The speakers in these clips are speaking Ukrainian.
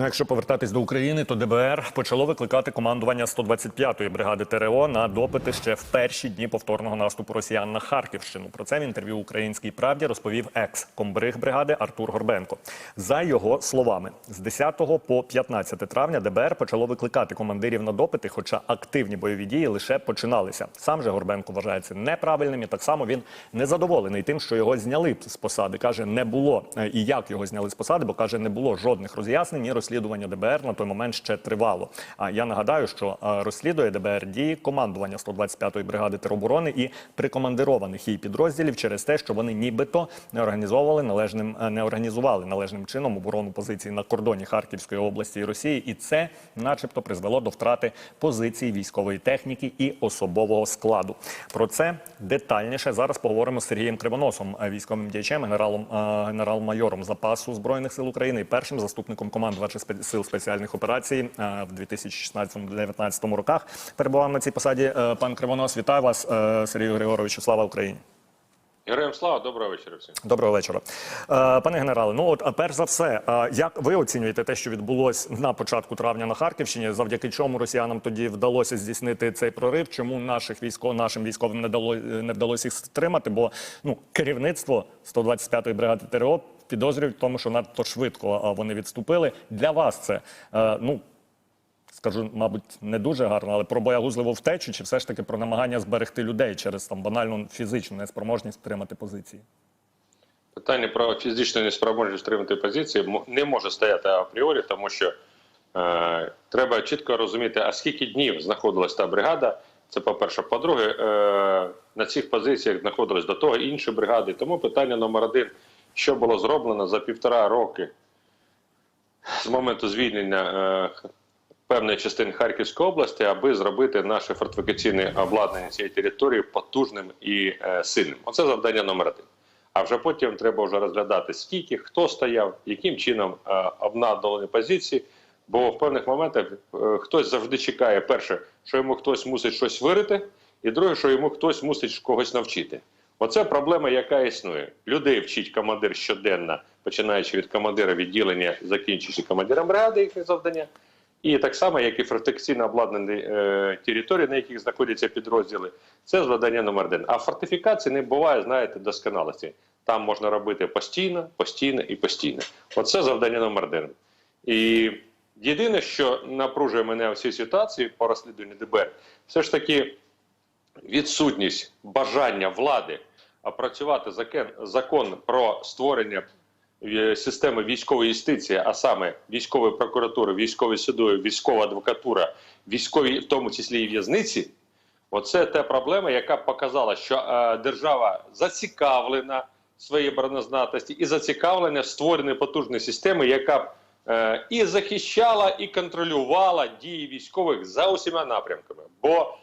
Ну, якщо повертатись до України, то ДБР почало викликати командування 125-ї бригади ТРО на допити ще в перші дні повторного наступу росіян на Харківщину. Про це в інтерв'ю Українській правді розповів екс-комбриг бригади Артур Горбенко. За його словами, з 10 по 15 травня ДБР почало викликати командирів на допити, хоча активні бойові дії лише починалися. Сам же Горбенко вважається неправильним і так само він незадоволений тим, що його зняли з посади. каже, не було е, і як його зняли з посади, бо каже, не було жодних роз'яснень. Розслідування ДБР на той момент ще тривало. А я нагадаю, що е, розслідує ДБР дії командування 125-ї бригади тероборони і прикомандированих її підрозділів через те, що вони нібито не організовували належним, е, не організували належним чином оборону позицій на кордоні Харківської області і Росії, і це, начебто, призвело до втрати позицій військової техніки і особового складу. Про це детальніше зараз поговоримо з Сергієм Кривоносом, е, військовим діячем, генералом генерал-майором запасу збройних сил України і першим заступником командувача сил спеціальних операцій е, в 2016-2019 роках. Перебував на цій посаді е, пан Кривонос. Вітаю вас, е, Сергію Григоровичу. Слава Україні. Героям слава, доброго вечора всім. Доброго вечора, пане генерале. Ну от перш за все, як ви оцінюєте те, що відбулось на початку травня на Харківщині, завдяки чому росіянам тоді вдалося здійснити цей прорив? Чому наших військо нашим військовим не дало не вдалося їх стримати? Бо ну керівництво 125-ї бригади ТРО підозрюють в тому, що надто швидко вони відступили. Для вас це е, ну. Скажу, мабуть, не дуже гарно, але про боягузливу втечу, чи все ж таки про намагання зберегти людей через там банальну фізичну неспроможність тримати позиції? Питання про фізичну неспроможність тримати позиції не може стояти апріорі, тому що е, треба чітко розуміти, а скільки днів знаходилась та бригада. Це по-перше. По-друге, е, на цих позиціях знаходились до того інші бригади. Тому питання номер один: що було зроблено за півтора роки з моменту звільнення е, певної частини Харківської області, аби зробити наше фортифікаційне обладнання цієї території потужним і е, сильним. Оце завдання номер один. А вже потім треба вже розглядати, скільки, хто стояв, яким чином е, обнадали позиції. Бо в певних моментах е, хтось завжди чекає, перше, що йому хтось мусить щось вирити, і друге, що йому хтось мусить когось навчити. Оце проблема, яка існує. Людей вчить командир щоденно, починаючи від командира відділення, закінчуючи командиром бригади, їхнє завдання. І так само, як і фортифікаційно обладнані е, території, на яких знаходяться підрозділи, це завдання номер один. А фортифікації не буває, знаєте, досконалості. Там можна робити постійно, постійно і постійно. Оце завдання номер один. І єдине, що напружує мене в цій ситуації по розслідуванню ДБР, все ж таки відсутність бажання влади опрацювати закон, закон про створення е, системи військової юстиції, а саме військової прокуратури, військової суди, військова адвокатура, військові, в тому числі і в'язниці. Оце та проблема, яка показала, що е, держава зацікавлена в своїй і зацікавлена в потужної системи, яка б е, і захищала, і контролювала дії військових за усіма напрямками. Бо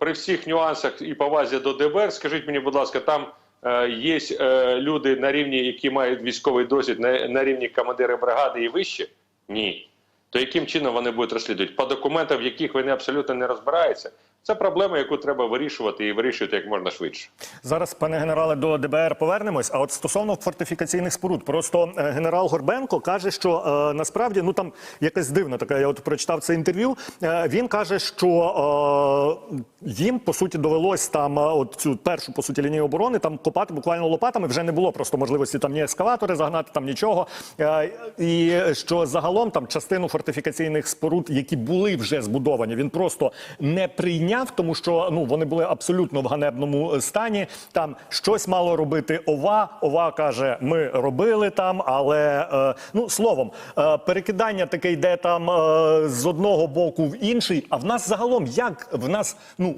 при всіх нюансах і повазі до ДБР, скажіть мені, будь ласка, там е, є е, люди на рівні, які мають військовий досвід, на рівні командири бригади і вище? Ні. То яким чином вони будуть розслідувати? По документам, в яких вони абсолютно не розбираються, це проблема, яку треба вирішувати і вирішувати як можна швидше. Зараз, пане генерале, до ДБР повернемось. А от стосовно фортифікаційних споруд, просто е, генерал Горбенко каже, що е, насправді ну там якась дивна така. Я от прочитав це інтерв'ю. Е, він каже, що е, їм по суті довелось там е, от цю першу по суті лінію оборони там копати буквально лопатами. Вже не було просто можливості там ні ескаватори загнати, там нічого. Е, і що загалом там частину фортифікаційних споруд, які були вже збудовані, він просто не прийняв, тому що ну вони були абсолютно в ганебному стані. Там щось мало робити ОВА. ОВА каже, ми робили там, але е, ну словом, е, перекидання таке йде там е, з одного боку в інший. А в нас загалом як в нас ну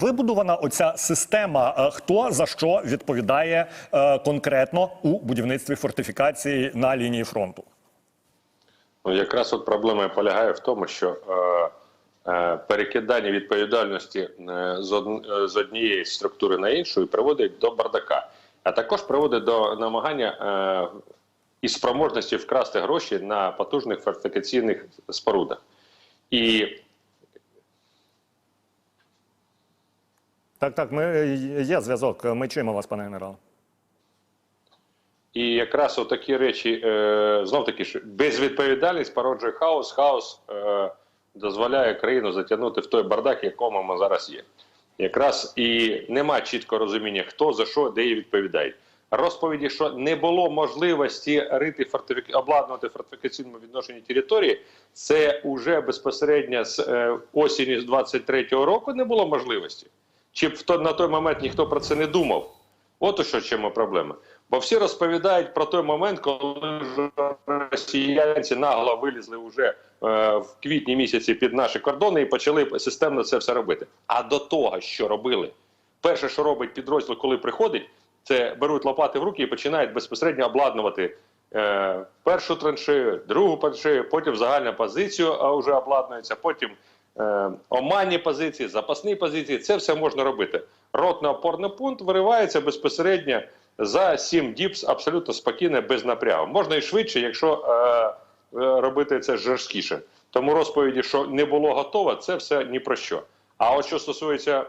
вибудована оця система, е, хто за що відповідає е, конкретно у будівництві фортифікації на лінії фронту. Ну, якраз от проблема полягає в тому, що е, е, перекидання відповідальності е, з, е, з однієї структури на іншу приводить до бардака, а також приводить до намагання е, і спроможності вкрасти гроші на потужних фортифікаційних спорудах. І Так, так, ми є зв'язок. Ми чуємо вас, пане генерал. І якраз такі речі, е, знов таки безвідповідальність породжує хаос. Хаос е, дозволяє країну затягнути в той бардак, якому ми зараз є. Якраз і нема чіткого розуміння, хто за що, де і відповідає. Розповіді, що не було можливості рити фортифі... обладнувати фортифікаційному відношенні території, це вже безпосередньо з е, осені з 23-го року не було можливості. Чи в то, на той момент ніхто про це не думав? От у що чому проблема. Бо всі розповідають про той момент, коли росіянці нагло вилізли вже е, в квітні місяці під наші кордони і почали системно це все робити. А до того, що робили, перше, що робить підрозділ, коли приходить, це беруть лопати в руки і починають безпосередньо обладнувати е, першу траншею, другу траншею, потім загальну позицію а вже обладнується, потім е, оманні позиції, запасні позиції. Це все можна робити. Ротно-опорний пункт виривається безпосередньо за 7 діб абсолютно спокійно, без напрягу. Можна і швидше, якщо е, е, робити це жорсткіше. Тому розповіді, що не було готово, це все ні про що. А от що стосується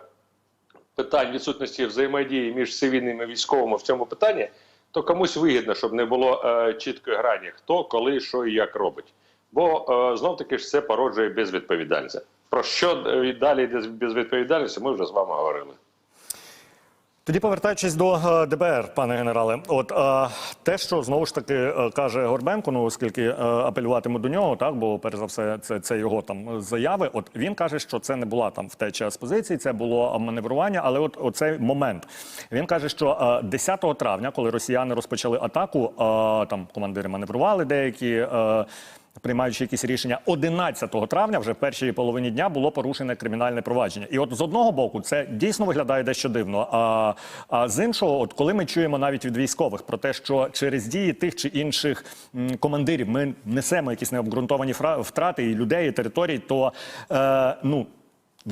питань відсутності взаємодії між цивільними і військовими в цьому питанні, то комусь вигідно, щоб не було е, чіткої грані, хто, коли, що і як робить. Бо е, знов таки ж це породжує безвідповідальність. Про що е, далі йде безвідповідальність, ми вже з вами говорили. Тоді повертаючись до е, ДБР, пане генерале, от е, те, що знову ж таки е, каже Горбенко, ну оскільки е, апелюватиму до нього, так бо перш за все, це, це його там заяви. От він каже, що це не була там втеча з позиції, це було маневрування. Але от оцей момент він каже, що е, 10 травня, коли росіяни розпочали атаку, е, там командири маневрували деякі. Е, Приймаючи якісь рішення 11 травня, вже в першій половині дня було порушене кримінальне провадження. І от з одного боку, це дійсно виглядає дещо дивно. А, а з іншого, от коли ми чуємо навіть від військових про те, що через дії тих чи інших командирів ми несемо якісь необґрунтовані втрати і людей, і територій, то е, ну.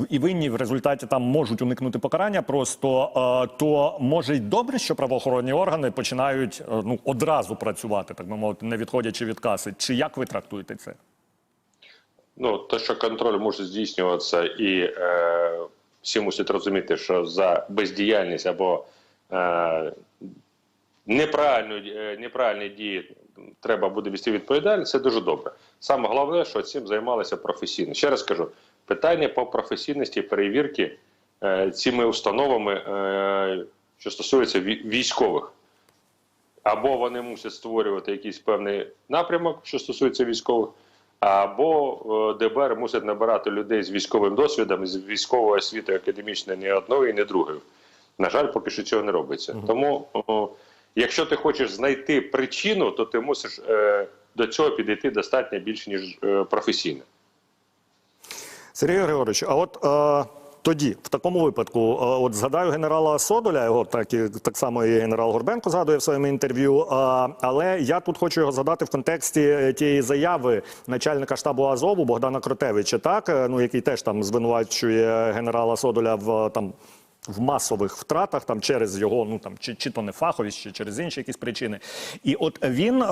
І винні в результаті там можуть уникнути покарання. Просто е, то може й добре, що правоохоронні органи починають е, ну одразу працювати, так би мовити, не відходячи від каси. Чи як ви трактуєте це? Ну, то, що контроль може здійснюватися, і е, всі мусять розуміти, що за бездіяльність або е, неправильну, е, неправильні дії треба буде вести відповідальність, це дуже добре. Саме головне, що цим займалися професійно. Ще раз кажу, питання по професійності перевірки е, цими установами, е, що стосується військових. Або вони мусять створювати якийсь певний напрямок, що стосується військових, або е, ДБР мусить набирати людей з військовим досвідом, з військовою освітою академічною ні одної, ні другої. На жаль, поки що цього не робиться. Тому, о, якщо ти хочеш знайти причину, то ти мусиш е, до цього підійти достатньо більше, ніж е, професійно. Сергій Григорович, а от е, тоді, в такому випадку, е, от згадаю генерала Содоля, його так і так само і генерал Горбенко згадує в своєму інтерв'ю. Е, але я тут хочу його згадати в контексті е, тієї заяви начальника штабу Азову Богдана Кротевича, так е, ну який теж там звинувачує генерала Содоля в е, там. В масових втратах там через його, ну там чи, чи то не фаховість, чи через інші якісь причини. І от він е,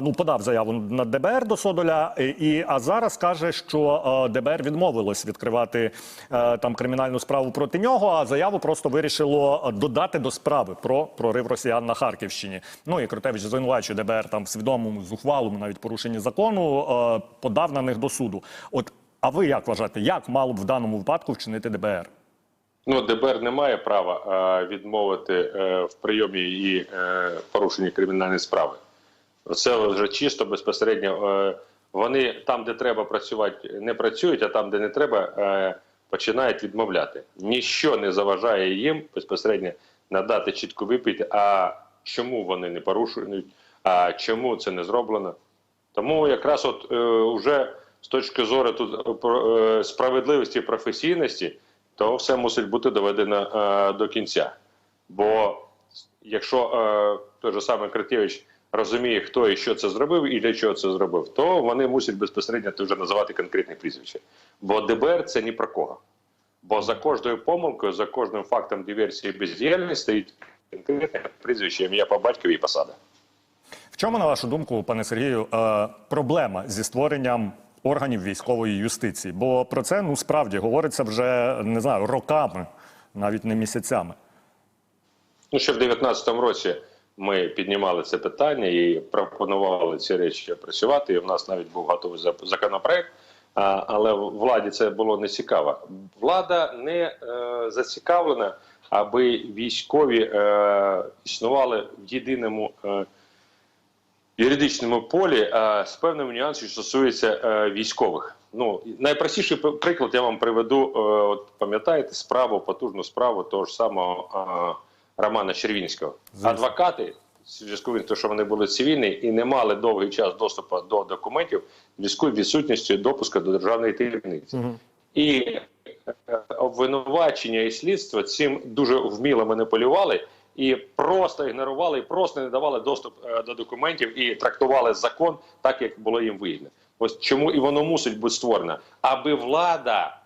ну подав заяву на ДБР до Содоля, і, а зараз каже, що е, ДБР відмовилось відкривати е, там кримінальну справу проти нього. А заяву просто вирішило додати до справи про прорив росіян на Харківщині. Ну і Кротевич звинувачує ДБР там в свідомому зухвалому навіть порушенні закону, е, подав на них до суду. От а ви як вважаєте, як мало б в даному випадку вчинити ДБР? Ну, ДБР не має права е, відмовити е, в прийомі і е, порушенні кримінальної справи. Це вже чисто безпосередньо. Вони там, де треба працювати, не працюють, а там, де не треба, починають відмовляти. Ніщо не заважає їм безпосередньо надати чітку відповідь, а чому вони не порушують, а чому це не зроблено. Тому якраз от е, вже з точки зору тут справедливості і професійності, то все мусить бути доведено е, до кінця. Бо якщо е, той же самий Кратєвич розуміє, хто і що це зробив, і для чого це зробив, то вони мусять безпосередньо вже називати конкретні прізвища. Бо ДБР це ні про кого. Бо за кожною помилкою, за кожним фактом диверсії бездіяльності стоїть конкретне прізвище, ім'я по батькові і посада. В чому, на вашу думку, пане Сергію, е, проблема зі створенням органів військової юстиції? Бо про це ну справді говориться вже не знаю роками, навіть не місяцями. Ну, ще в 2019 році Ми піднімали це питання і пропонували ці речі працювати. І в нас навіть був готовий законопроект. Але владі це було не цікаво. Влада не е, зацікавлена, аби військові е, існували в єдиному е, юридичному полі е, з певними нюансами, що стосується е, військових. Ну найпростіший приклад я вам приведу. Е, от пам'ятаєте справу, потужну справу того ж самого Романа Червінського. Адвокати зв'язку з тим, що вони були цивільні і не мали довгий час доступу до документів в зв'язку з відсутністю допуску до державної таємниці. І е, обвинувачення і слідство цим дуже вміло маніпулювали і просто ігнорували, і просто не давали доступ е, до документів і трактували закон так, як було їм вигідно. Ось чому і воно мусить бути створено, аби влада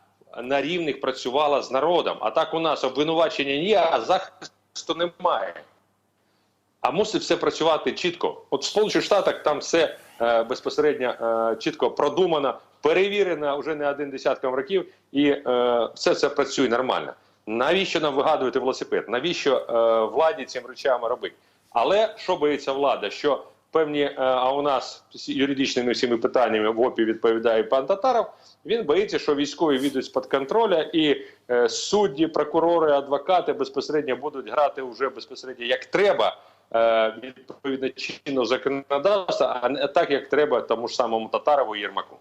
на рівних працювала з народом. А так у нас обвинувачення є, а захисту немає. А мусить все працювати чітко. От в Сполучених Штатах там все е, безпосередньо е, чітко продумано, перевірено вже не один десятком років, і е, все це працює нормально. Навіщо нам вигадувати велосипед? Навіщо е, владі цим речами робити? Але що боїться влада? Що певні, е, а у нас юридичними всіми питаннями в ОПІ відповідає пан Татаров. Він боїться, що військові відуть з-під контроля, і е, судді, прокурори, адвокати безпосередньо будуть грати вже безпосередньо як треба. е, Відповідно чинного законодавства, а не так, як треба тому ж самому Татарову і Єрмаку.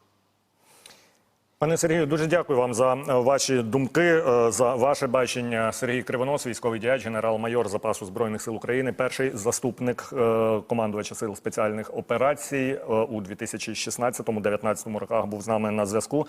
Пане Сергію, дуже дякую вам за е, ваші думки, е, за ваше бачення. Сергій Кривонос, військовий діяч, генерал-майор запасу збройних сил України, перший заступник е, командувача сил спеціальних операцій у 2016-2019 роках був з нами на зв'язку.